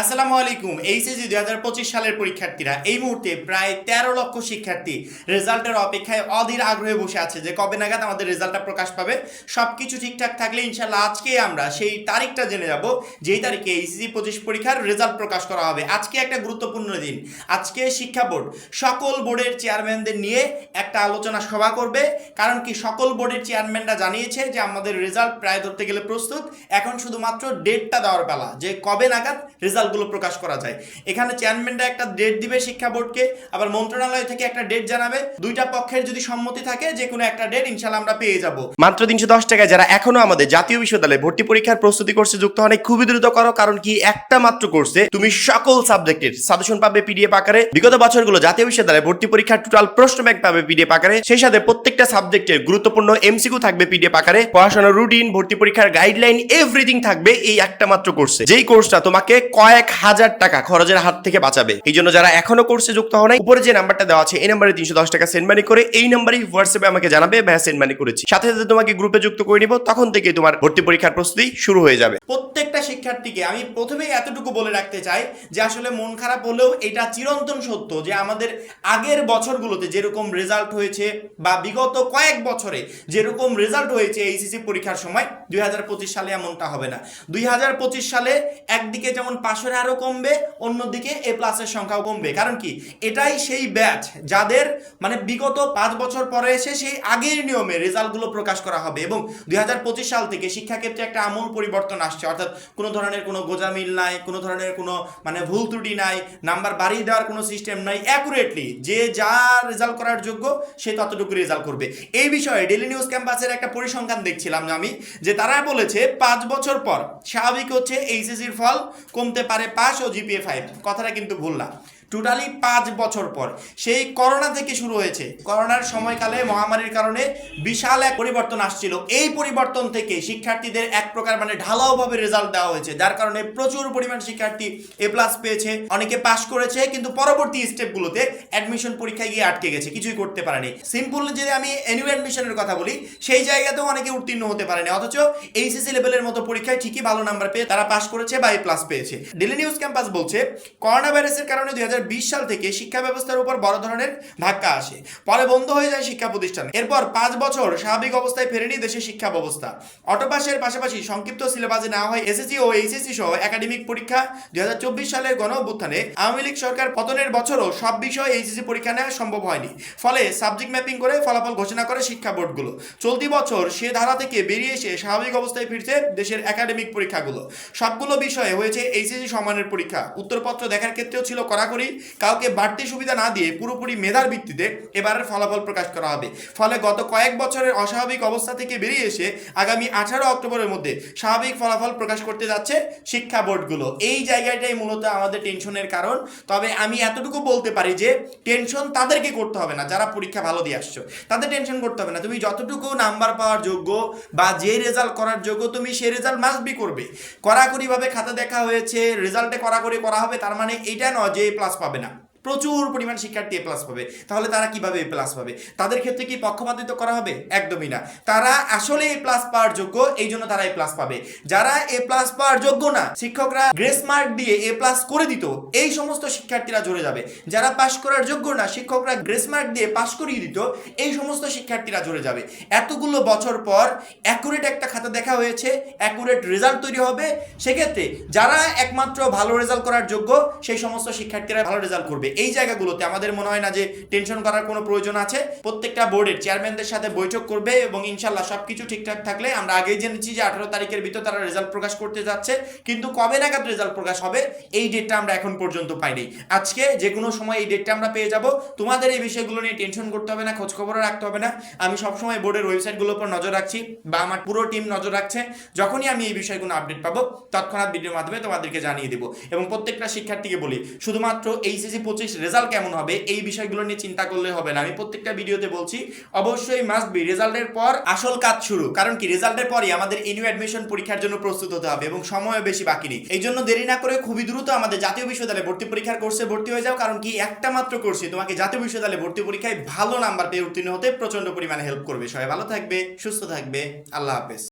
আসসালামু আলাইকুম এইচএসি দুই হাজার পঁচিশ সালের পরীক্ষার্থীরা, এই মুহূর্তে প্রায় তেরো লক্ষ শিক্ষার্থী রেজাল্টের অপেক্ষায় অধীর আগ্রহে বসে আছে যে কবে নাগাদ আমাদের রেজাল্টটা প্রকাশ পাবে। সব কিছু ঠিকঠাক থাকলে ইনশাল্লাহ আজকে আমরা সেই তারিখটা জেনে যাব, যেই তারিখে এইচএসি পঁচিশ পরীক্ষার রেজাল্ট প্রকাশ করা হবে। আজকে একটা গুরুত্বপূর্ণ দিন। আজকে শিক্ষা বোর্ড সকল বোর্ডের চেয়ারম্যানদের নিয়ে একটা আলোচনা সভা করবে, কারণ কি সকল বোর্ডের চেয়ারম্যানরা জানিয়েছে যে আমাদের রেজাল্ট প্রায় ধরতে গেলে প্রস্তুত। এখন শুধুমাত্র ডেটটা দেওয়ার বেলা, যে কবে নাগাদ রেজাল্টগুলো প্রকাশ করা যায়। এখানে চেয়ারম্যানরা একটা ডেট দিবে শিক্ষা বোর্ডকে, আবার মন্ত্রণালয় থেকে একটা ডেট জানাবে। দুইটা পক্ষের যদি সম্মতি থাকে যে কোনো একটা ডেট ইনশাল্লাহ আমরা পেয়ে যাব। মাত্র তিনশো দশ টাকায় যারা এখনও আমাদের জাতীয় বিশ্ববিদ্যালয়ে ভর্তি পরীক্ষার প্রস্তুতি কোর্সে যুক্ত হন খুবই দ্রুত করো, কারণ কি একটা মাত্র কোর্সে তুমি সকল সাবজেক্টের সাজেশন পাবে পিডিএফ আকারে। বিগত বছরগুলো জাতীয় বিশ্ববিদ্যালয়ে ভর্তি পরীক্ষার টোটাল প্রশ্ন ব্যাংক পাবে পিডিএফ আকারে। সেই সাথে প্রত্যেকটা সাবজেক্টের গুরুত্বপূর্ণ এমসিকিউ থাকবে পিডিএফ আকারে। পড়াশোনার রুটিন ভর্তি পরীক্ষার গাইডলাইন এভরিথিং থাকবে এই একটা মাত্র কোর্সে। যেই কোর্সটা তোমাকে কয়েক হাজার টাকা খরচের হাত থেকে বাঁচাবে। এই জন্য যারা এখনও কোর্সে যুক্ত হন নাই, উপরে যে নাম্বারটা দেওয়া আছে এই নাম্বারে তিনশো দশ টাকা সেন্ড মানি করে এই নাম্বারই হোয়াটসঅ্যাপে আমাকে জানাবে ভাইয়া সেন্ড মানি করেছি। সাথে সাথে তোমাকে গ্রুপে যুক্ত করে নিব তখন থেকে তোমার ভর্তি পরীক্ষার প্রস্তুতি শুরু হয়ে যাবে। প্রত্যেকটা শিক্ষার্থীকে আমি প্রথমেই এতটুকু বলে রাখতে চাই যে আসলে মন খারাপ হলেও এটা চিরন্তন সত্য যে আমাদের আগের বছরগুলোতে যেরকম রেজাল্ট হয়েছে বা বিগত কয়েক বছরে যেরকম রেজাল্ট হয়েছে এইচএসসি পরীক্ষার সময় দুই সালে এমনটা হবে না। দুই হাজার পঁচিশ সালে একদিকে যেমন পাশের আরও কমবে, অন্যদিকে এ প্লাসের সংখ্যাও কমবে। কারণ কি? এটাই সেই ব্যাচ যাদের মানে বিগত পাঁচ বছর পরে এসে সেই আগের নিয়মে রেজাল্টগুলো প্রকাশ করা হবে এবং দুই সাল থেকে শিক্ষাক্ষেত্রে একটা আমূল পরিবর্তন আসছে। অর্থাৎ কোনো ধরনের কোনো গোজামিল নাই, কোনো ধরনের কোনো মানে ভুল ত্রুটি নাই, নাম্বার বাড়িয়ে দেওয়ার কোনো সিস্টেম নাই অ্যাকুরেটলি যে যা রেজাল্ট করার যোগ্য সে ততটুকু রেজাল্ট করবে। এই বিষয়ে ডেলি নিউজ ক্যাম্পাসের একটা পরিসংখ্যান দেখছিলাম আমি, যে তারা বলেছে পাঁচ বছর পর স্বাভাবিক হচ্ছে এইচএসির ফল কমতে পারে পাস ও জিপিএ ফাইভ কথাটা কিন্তু ভুল না। টোটালি পাঁচ বছর পর। সেই করোনা থেকে শুরু হয়েছে। করোনার সময়কালে মহামারীর কারণে বিশাল এক পরিবর্তন আসছিল। এই পরিবর্তন থেকে শিক্ষার্থীদের এক প্রকার মানে ঢালাওভাবে রেজাল্ট দেওয়া হয়েছে। যার কারণে প্রচুর পরিমাণ শিক্ষার্থী এ প্লাস পেয়েছে। অনেকে পাস করেছে, কিন্তু পরবর্তী স্টেপগুলোতে অ্যাডমিশন পরীক্ষায় গিয়ে আটকে গেছে। কিছুই করতে পারেনি। সিম্পল যদি আমি এনিউ অ্যাডমিশনের কথা বলি, সেই জায়গাতেও অনেকে উত্তীর্ণ হতে পারেনি। অথচ এইচএসসি লেভেলের মতো পরীক্ষায় ঠিকই ভালো নাম্বার পেয়ে তারা পাস করেছে বা এ প্লাস পেয়েছে। ডেলি নিউজ ক্যাম্পাস বলছে করোনা ভাইরাসের কারণে দুই সাল থেকে শিক্ষা ব্যবস্থার উপর বড় ধরনের ধাক্কা আসে। পরে বন্ধ হয়ে যায় শিক্ষা প্রতিষ্ঠান। এরপর পাঁচ বছর স্বাভাবিক অবস্থায় ফেরেনি দেশের শিক্ষা ব্যবস্থা। অটোপাসের পাশাপাশি সংক্ষিপ্ত সিলেবাসে নেওয়া হয় এসএসসি ও এইচএসসি সহ একাডেমিক পরীক্ষা। দুই সালের গণ অভ্যুত্থানে আওয়ামী লীগ সরকার পতনের বছরও সব বিষয়ে এইচএসসি পরীক্ষা নেওয়া সম্ভব হয়নি। ফলে সাবজেক্ট ম্যাপিং করে ফলাফল ঘোষণা করে শিক্ষা বোর্ডগুলো। চলতি বছর সে ধারা থেকে বেরিয়ে এসে স্বাভাবিক অবস্থায় ফিরছে দেশের একাডেমিক পরীক্ষাগুলো। সবগুলো বিষয়ে হয়েছে এইচএসসি সমানের পরীক্ষা। উত্তরপত্র দেখার ক্ষেত্রেও ছিল কড়াকড়ি। কাউকে বাড়তি সুবিধা না দিয়ে পুরোপুরি মেধার ভিত্তিতে এবারের ফলাফল প্রকাশ করা হবে। ফলে গত কয়েক বছরের অস্বাভাবিক অবস্থা থেকে বেরিয়ে এসে আগামী আঠারো অক্টোবরের মধ্যে স্বাভাবিক ফলাফল প্রকাশ করতে যাচ্ছে শিক্ষা বোর্ডগুলো। এই জায়গাটাই মূলত আমাদের টেনশনের কারণ। তবে আমি এতটুকু বলতে পারি যে, টেনশন তাদেরকে করতে হবে না, যারা পরীক্ষা ভালো দিয়ে আসছো। তাদের টেনশন করতে হবে না। তুমি যতটুকু নাম্বার পাওয়ার যোগ্য বা যে রেজাল্ট করার যোগ্য, তুমি সেই রেজাল্ট মাস্ট বি করবে। কড়াকড়িভাবে খাতা দেখা হয়েছে রেজাল্টে করা করে করা হবে তার মানে এটা নয় যে প্লাস পাবে না। প্রচুর পরিমাণ শিক্ষার্থী এ প্লাস পাবে। তাহলে তারা কীভাবে এ প্লাস পাবে? তাদের ক্ষেত্রে কি পক্ষপাতিত্ব করা হবে? একদমই না। তারা আসলে এ প্লাস পাওয়ার যোগ্য, এই জন্য তারা এ প্লাস পাবে। যারা এ প্লাস পাওয়ার যোগ্য না, শিক্ষকরা গ্রেস মার্ক দিয়ে এ প্লাস করে দিত, এই সমস্ত শিক্ষার্থীরা জড়ে যাবে। যারা পাশ করার যোগ্য না, শিক্ষকরা গ্রেস মার্ক দিয়ে পাশ করিয়ে দিত, এই সমস্ত শিক্ষার্থীরা জড়ে যাবে। এতগুলো বছর পর অ্যাকুরেট একটা খাতা দেখা হয়েছে অ্যাকুরেট রেজাল্ট তৈরি হবে। সেক্ষেত্রে যারা একমাত্র ভালো রেজাল্ট করার যোগ্য, সেই সমস্ত শিক্ষার্থীরা ভালো রেজাল্ট করবে। এই জায়গাগুলোতে আমাদের মনে হয় না যে টেনশন করার কোনো প্রয়োজন আছে। প্রত্যেকটা বোর্ডের চেয়ারম্যানদের সাথে বৈঠক করবে এবং ইনশাল্লাহ সবকিছু ঠিকঠাক থাকলে আমরা আগেই জেনেছি যে আঠারো তারিখের ভিতর তারা রেজাল্ট প্রকাশ করতে যাচ্ছে। কিন্তু কবে নাগাদ রেজাল্ট প্রকাশ হবে, এই ডেটটা আমরা এখন পর্যন্ত পাইনি। আজকে যে কোনো সময় এই ডেটটা আমরা পেয়ে যাব। তোমাদের এই বিষয়গুলো নিয়ে টেনশন করতে হবে না, খোঁজখবরও রাখতে হবে না। আমি সবসময় বোর্ডের ওয়েবসাইটগুলোর উপর নজর রাখছি বা আমার পুরো টিম নজর রাখছে। যখনই আমি এই বিষয়গুলো আপডেট পাবো, তৎক্ষণাৎ ভিডিওর মাধ্যমে তোমাদেরকে জানিয়ে দেবো। এবং প্রত্যেকটা শিক্ষার্থীকে বলি, শুধুমাত্র এইচএসি পঁচিশ রেজাল্ট কেমন হবে? এই বিষয়গুলো নিয়ে চিন্তা করলে হবে না। আমি প্রত্যেকটা ভিডিওতে বলছি, অবশ্যই মাস্ট বি রেজাল্টের পর আসল কাজ শুরু। কারণ কি? রেজাল্টের পরই আমাদের এনিউ অ্যাডমিশন পরীক্ষার জন্য প্রস্তুত হতে হবে এবং সময়ও বেশি বাকি নেই। এই জন্য দেরি না করে খুবই দ্রুত আমাদের জাতীয় বিশ্ববিদ্যালয়ে ভর্তি পরীক্ষার কোর্সে ভর্তি হয়ে যাও। কারণ কি? একটা মাত্র কোর্সে তোমাকে জাতীয় বিশ্ববিদ্যালয়ে ভর্তি পরীক্ষায় ভালো নাম্বার পেয়ে উত্তীর্ণ হতে প্রচণ্ড পরিমাণে হেল্প করবে। সবাই ভালো থাকবে, সুস্থ থাকবে। আল্লাহ হাফেজ।